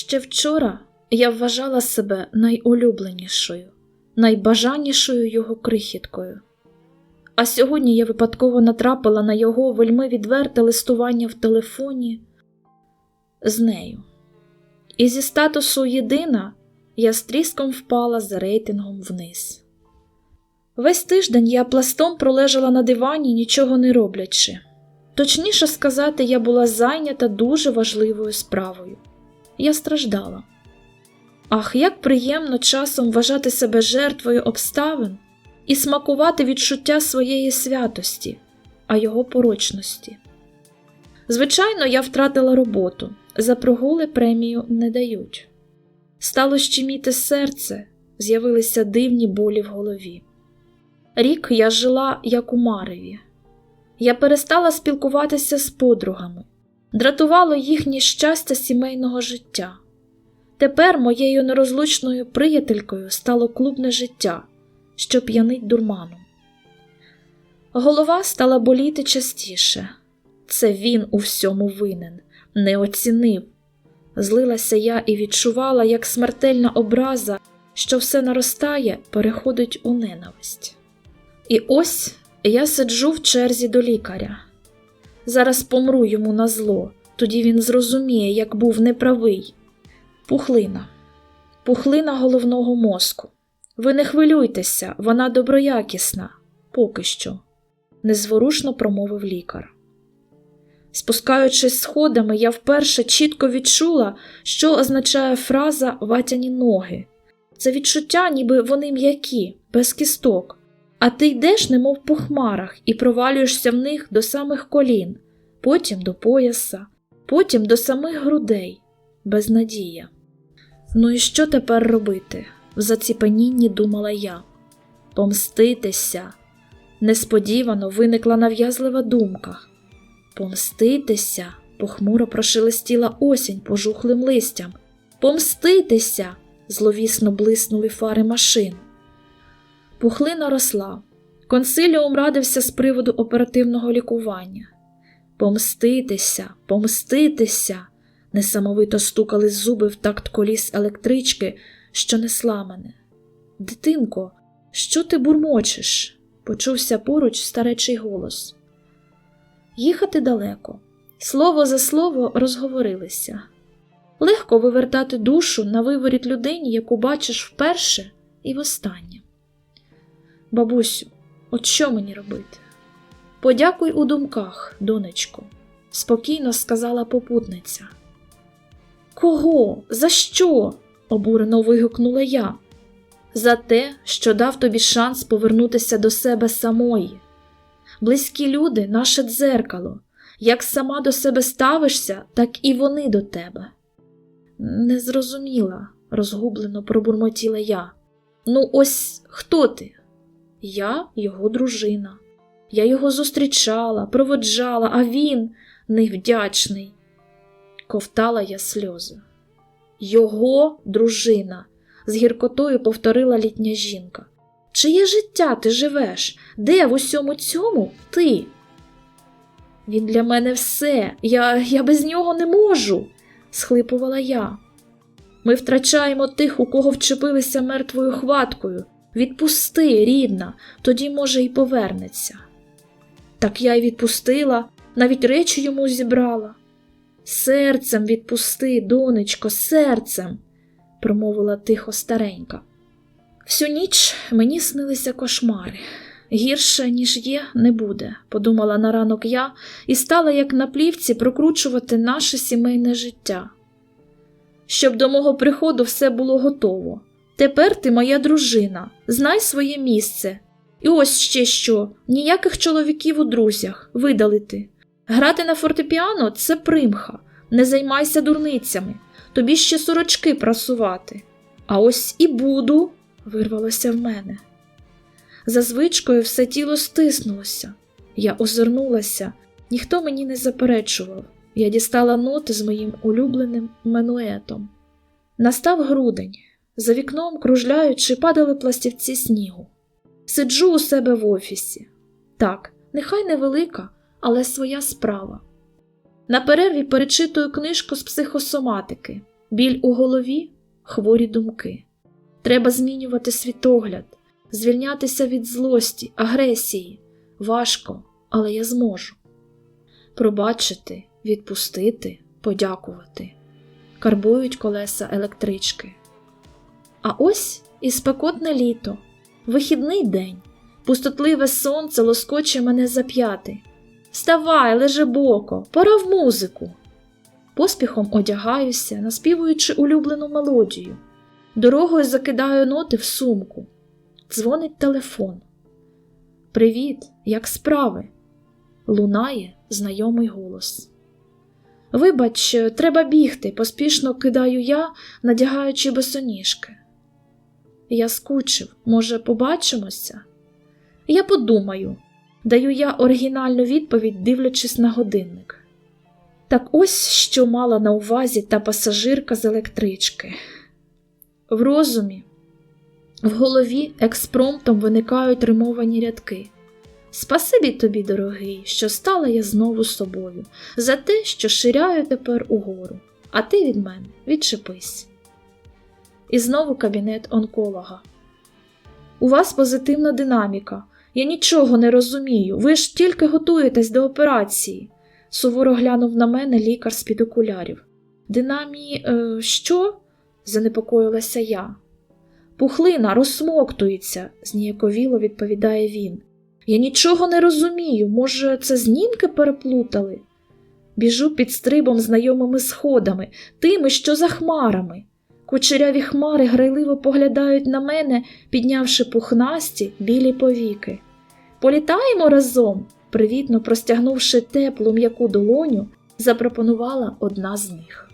Ще вчора я вважала себе найулюбленішою, найбажанішою його крихіткою. А сьогодні я випадково натрапила на його вельми відверте листування в телефоні з нею. І зі статусу єдина я з тріском впала за рейтингом вниз. Весь тиждень я пластом пролежала на дивані, нічого не роблячи. Точніше сказати, я була зайнята дуже важливою справою. Я страждала. Ах, як приємно часом вважати себе жертвою обставин і смакувати відчуття своєї святості, а його порочності. Звичайно, я втратила роботу, за прогули премію не дають. Стало щеміти серце, з'явилися дивні болі в голові. Рік я жила як у Мареві. Я перестала спілкуватися з подругами, дратувало їхнє щастя сімейного життя. Тепер моєю нерозлучною приятелькою стало клубне життя, що п'янить дурманом. Голова стала боліти частіше. Це він у всьому винен, не оцінив. Злилася я і відчувала, як смертельна образа, що все наростає, переходить у ненависть. І ось я сиджу в черзі до лікаря. Зараз помру йому на зло, тоді він зрозуміє, як був неправий. Пухлина, пухлина головного мозку. Ви не хвилюйтеся, вона доброякісна, поки що, незворушно промовив лікар. Спускаючись сходами, я вперше чітко відчула, що означає фраза ватяні ноги. Це відчуття, ніби вони м'які, без кісток, а ти йдеш, немов по хмарах, і провалюєшся в них до самих колін, потім до пояса, потім до самих грудей, безнадія. Ну і що тепер робити? В заціпанінні думала я. Помститися. Несподівано виникла нав'язлива думка. Помститися, похмуро прошелестіла осінь пожухлим листям. Помститися. зловісно блиснули фари машин. Пухлина росла. Консиліум радився з приводу оперативного лікування. Помститися, помститися. Несамовито стукали зуби в такт коліс електрички, що несла мене. Дитинко, що ти бурмочеш? почувся поруч старечий голос. Їхати далеко. Слово за слово розговорилися. Легко вивертати душу на виворіт людині, яку бачиш вперше і востаннє. Бабусю, от що мені робити? Подякуй у думках, донечко, спокійно сказала попутниця. Кого? За що? обурено вигукнула я. За те, що дав тобі шанс повернутися до себе самої. Близькі люди наше дзеркало. Як сама до себе ставишся, так і вони до тебе. Не зрозуміла, розгублено пробурмотіла я. Ну, ось хто ти? Я його дружина. Я його зустрічала, проводжала, а він невдячний. Ковтала я сльози. Його дружина, з гіркотою повторила літня жінка. Чиє життя ти живеш? Де в усьому цьому ти? Він для мене все, я, я без нього не можу, схлипувала я. Ми втрачаємо тих, у кого вчепилися мертвою хваткою. Відпусти, рідна, тоді, може, і повернеться. Так я й відпустила, навіть речі йому зібрала. Серцем відпусти, донечко, серцем, промовила тихо старенька. Всю ніч мені снилися кошмари. Гірше, ніж є, не буде, подумала на ранок я і стала, як на плівці, прокручувати наше сімейне життя. Щоб до мого приходу все було готово. Тепер ти моя дружина, знай своє місце. І ось ще що: ніяких чоловіків у друзях, видалити. Грати на фортепіано це примха, не займайся дурницями, тобі ще сорочки прасувати. А ось і буду, вирвалося в мене. За звичкою все тіло стиснулося. Я озирнулася, ніхто мені не заперечував. Я дістала ноти з моїм улюбленим менуетом. Настав грудень. За вікном, кружляючи, падали пластівці снігу. Сиджу у себе в офісі. Так, нехай невелика, але своя справа. На перерві перечитую книжку з психосоматики. Біль у голові хворі думки. Треба змінювати світогляд, звільнятися від злості, агресії. Важко, але я зможу. Пробачити, відпустити, подякувати. Карбують колеса електрички. А ось і спекотне літо, вихідний день, пустотливе сонце лоскоче мене за п'яти. Вставай, лежи боко, пора в музику. Поспіхом одягаюся, наспівуючи улюблену мелодію. Дорогою закидаю ноти в сумку. Дзвонить телефон. Привіт, як справи? Лунає знайомий голос. Вибач, треба бігти, поспішно кидаю я, надягаючи босоніжки. Я скучив, може, побачимося? Я подумаю, даю я оригінальну відповідь, дивлячись на годинник. Так ось що мала на увазі та пасажирка з електрички. В розумі, в голові експромтом виникають римовані рядки. Спасибі тобі, дорогий, що стала я знову собою, за те, що ширяю тепер угору, а ти від мене відчепись. І знову кабінет онколога. У вас позитивна динаміка. Я нічого не розумію. Ви ж тільки готуєтесь до операції. Суворо глянув на мене лікар з під окулярів. Динамі, е, що? занепокоїлася я. Пухлина розсмоктується, зніяковіло відповідає він. Я нічого не розумію, може, це знімки переплутали? Біжу під стрибом знайомими сходами, тими, що за хмарами. Кучеряві хмари грайливо поглядають на мене, піднявши пухнасті білі повіки. Політаємо разом, привітно простягнувши теплу м'яку долоню, запропонувала одна з них.